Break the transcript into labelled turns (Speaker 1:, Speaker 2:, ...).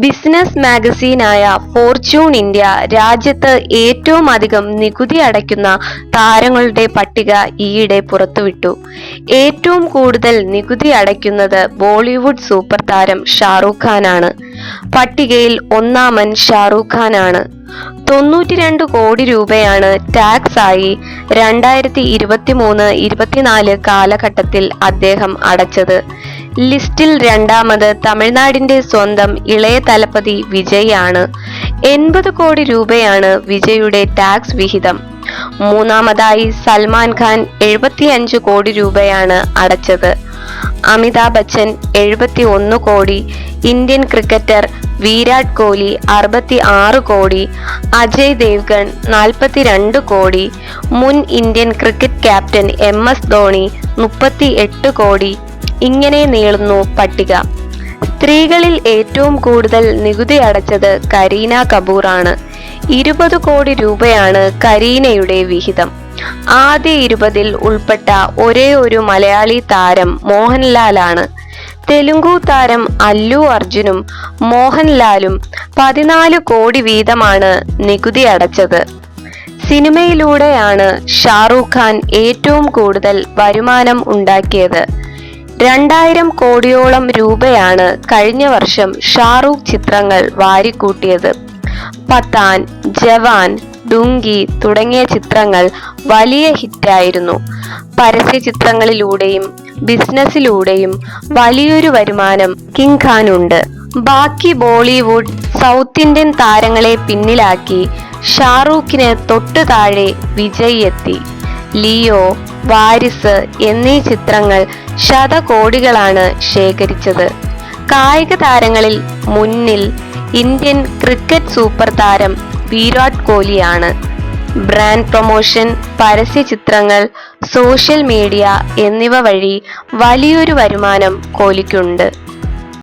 Speaker 1: Business മാഗസീനായ Fortune India രാജ്യത്ത് ഏറ്റവും അധികം നികുതി അടയ്ക്കുന്ന താരങ്ങളുടെ പട്ടിക ഈയിടെ പുറത്തുവിട്ടു. ഏറ്റവും കൂടുതൽ നികുതി അടയ്ക്കുന്നത് ബോളിവുഡ് സൂപ്പർ താരം ഷാറൂഖ് ഖാനാണ്. പട്ടികയിൽ ഒന്നാമൻ ഷാറൂഖ് ഖാനാണ്. തൊണ്ണൂറ്റി രണ്ട് കോടി രൂപയാണ് ടാക്സ് ആയി രണ്ടായിരത്തി ഇരുപത്തി മൂന്ന് ഇരുപത്തിനാല് കാലഘട്ടത്തിൽ അദ്ദേഹം അടച്ചത്. ലിസ്റ്റിൽ രണ്ടാമത് തമിഴ്നാടിന്റെ സ്വന്തം ഇളയ തലപ്പതി വിജയ് ആണ് എൺപത് കോടി രൂപയാണ് വിജയുടെ ടാക്സ് വിഹിതം. മൂന്നാമതായി സൽമാൻ ഖാൻ എഴുപത്തിയഞ്ച് കോടി രൂപയാണ് അടച്ചത്. അമിതാഭ് ബച്ചൻ എഴുപത്തി ഒന്ന് കോടി ഇന്ത്യൻ ക്രിക്കറ്റർ വിരാട് കോഹ്ലി അറുപത്തി ആറ് കോടി അജയ് ദേവ്ഗൺ നാൽപ്പത്തിരണ്ട് കോടി മുൻ Indian cricket captain M S Dhoni മുപ്പത്തി എട്ട് കോടി ഇങ്ങനെ നീളുന്നു പട്ടിക. സ്ത്രീകളിൽ ഏറ്റവും കൂടുതൽ നികുതി അടച്ചത് കരീന കപൂറാണ്. ഇരുപത് കോടി രൂപയാണ് കരീനയുടെ വിഹിതം. ആദ്യ ഇരുപതിൽ ഉൾപ്പെട്ട ഒരേ ഒരു മലയാളി താരം മോഹൻലാലാണ്. തെലുങ്കു താരം അല്ലു അർജുനും മോഹൻലാലും പതിനാല് കോടി വീതമാണ് നികുതി അടച്ചത്. സിനിമയിലൂടെയാണ് ഷാറൂഖ് ഖാൻ ഏറ്റവും കൂടുതൽ വരുമാനം ഉണ്ടാക്കിയത്. രണ്ടായിരം കോടിയോളം രൂപയാണ് കഴിഞ്ഞ വർഷം ഷാറൂഖ് ചിത്രങ്ങൾ വാരിക്കൂട്ടിയത്. പത്താൻ ജവാൻ ഡുങ്കി തുടങ്ങിയ ചിത്രങ്ങൾ വലിയ ഹിറ്റായിരുന്നു. പരസ്യ ചിത്രങ്ങളിലൂടെയും ബിസിനസ്സിലൂടെയും വലിയൊരു വരുമാനം കിങ് ഉണ്ട്. ബാക്കി ബോളിവുഡ് സൗത്ത് ഇന്ത്യൻ താരങ്ങളെ പിന്നിലാക്കി ഷാറൂഖിന് തൊട്ടു താഴെ വിജയ് എത്തി. ലിയോ വാരിസ് എന്നീ ചിത്രങ്ങൾ ശതകോടികളാണ് ശേഖരിച്ചത്. കായിക താരങ്ങളിൽ മുന്നിൽ ഇന്ത്യൻ ക്രിക്കറ്റ് സൂപ്പർ താരം വിരാട് കോഹ്ലിയാണ്. ബ്രാൻഡ് പ്രൊമോഷൻ പരസ്യ ചിത്രങ്ങൾ സോഷ്യൽ മീഡിയ എന്നിവ വഴി വലിയൊരു വരുമാനം കോഹ്ലിക്കുണ്ട്.